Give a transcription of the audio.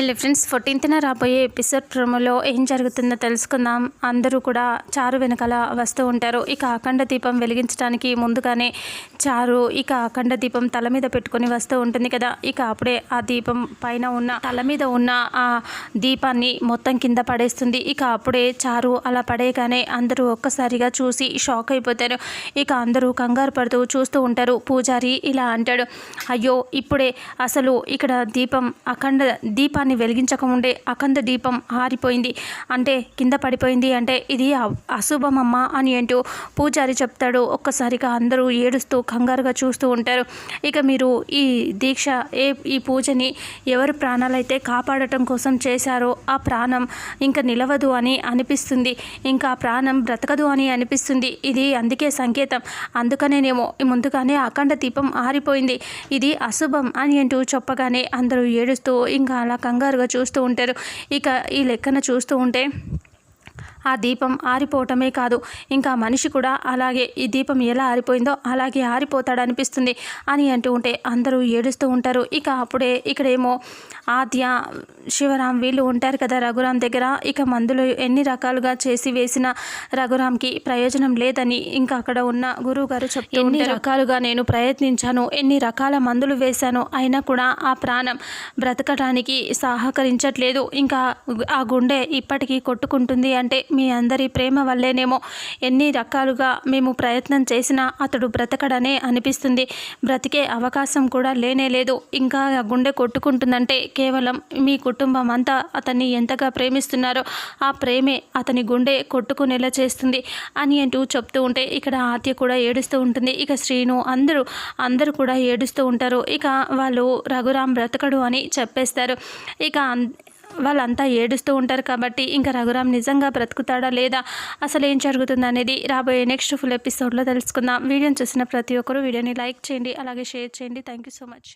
Hello friends ఫోర్టీన్త్న రాబోయే episode ప్రోమోలో ఏం జరుగుతుందో తెలుసుకుందాం. అందరూ కూడా చారు వెనకాల వస్తూ ఉంటారు. ఇక అఖండ దీపం వెలిగించడానికి ముందుగానే చారు ఇక అఖండ దీపం తల మీద పెట్టుకొని వస్తూ ఉంటుంది కదా. ఇక అప్పుడే ఆ దీపం పైన ఉన్న తల మీద ఉన్న ఆ దీపాన్ని మొత్తం కింద పడేస్తుంది. ఇక అప్పుడే చారు అలా పడేయగానే అందరూ ఒక్కసారిగా చూసి షాక్ అయిపోతారు. ఇక అందరూ కంగారు పడుతూ చూస్తూ ఉంటారు. పూజారి ఇలా అంటాడు అయ్యో ఇప్పుడే అసలు ఇక్కడ దీపం అఖండ దీపాన్ని వెలిగించకముందే అఖండ దీపం ఆరిపోయింది. అంటే కింద పడిపోయింది అంటే ఇది అశుభమమ్మ అని అంటూ పూజారి చెప్తాడు. ఒక్కసారిగా అందరూ ఏడుస్తూ కంగారుగా చూస్తూ ఉంటారు. ఇక మీరు ఈ దీక్ష ఏ ఈ పూజని ఎవరు ప్రాణాలైతే కాపాడటం కోసం చేశారో ఆ ప్రాణం ఇంకా నిలవదు అని అనిపిస్తుంది. ఇంకా ఆ ప్రాణం బ్రతకదు అని అనిపిస్తుంది. ఇది అందుకే సంకేతం. అందుకనేనేమో ముందుగానే అఖండ దీపం ఆరిపోయింది. ఇది అశుభం అని అంటూ చెప్పగానే అందరూ ఏడుస్తూ ఇంకా అలా కంగారుగా చూస్తూ ఉంటారు. ఇక ఈ లెక్కన చూస్తూ ఉంటే ఆ దీపం ఆరిపోవటమే కాదు. ఇంకా మనిషి కూడా అలాగే ఈ దీపం ఎలా ఆరిపోయిందో అలాగే ఆరిపోతాడు అనిపిస్తుంది అని అంటూ ఉంటే అందరూ ఏడుస్తూ ఉంటారు. ఇక అప్పుడే ఇక్కడేమో ఆద్య శివరాం వీళ్ళు ఉంటారు కదా రఘురాం దగ్గర. ఇక మందులు ఎన్ని రకాలుగా చేసి వేసిన రఘురాంకి ప్రయోజనం లేదని ఇంకా అక్కడ ఉన్న గురువు గారు చెప్తూ ఎన్ని రకాలుగా నేను ప్రయత్నించాను ఎన్ని రకాల మందులు వేశాను అయినా కూడా ఆ ప్రాణం బ్రతకడానికి సహకరించట్లేదు. ఇంకా ఆ గుండె ఇప్పటికీ కొట్టుకుంటుంది అంటే మీ అందరి ప్రేమ వల్లేనేమో ఎన్ని రకాలుగా మేము ప్రయత్నం చేసినా అతడు బ్రతకడనే అనిపిస్తుంది. బ్రతికే అవకాశం కూడా లేనే లేదు. ఇంకా గుండె కొట్టుకుంటుందంటే కేవలం మీ కుటుంబం అంతా అతన్ని ఎంతగా ప్రేమిస్తున్నారో ఆ ప్రేమే అతని గుండె కొట్టుకునేలా చేస్తుంది అని అంటూ చెప్తూ ఉంటే ఇక్కడ ఆత్య కూడా ఏడుస్తూ ఉంటుంది. ఇక శ్రీను అందరూ అందరూ కూడా ఏడుస్తూ ఉంటారు. ఇక వాళ్ళు రఘురాం బ్రతకడు అని చెప్పేస్తారు. ఇక అన్- వాళ్ళంతా ఏడుస్తూ ఉంటారు కాబట్టి ఇంకా రఘురామ్ నిజంగా బ్రతుకుతాడా లేదా? అసలు ఏం జరుగుతుంది అనేది రాబోయే నెక్స్ట్ ఫుల్ ఎపిసోడ్లో తెలుసుకుందాం. వీడియోని చూసిన ప్రతి ఒక్కరూ వీడియోని లైక్ చేయండి అలాగే షేర్ చేయండి. Thank you so much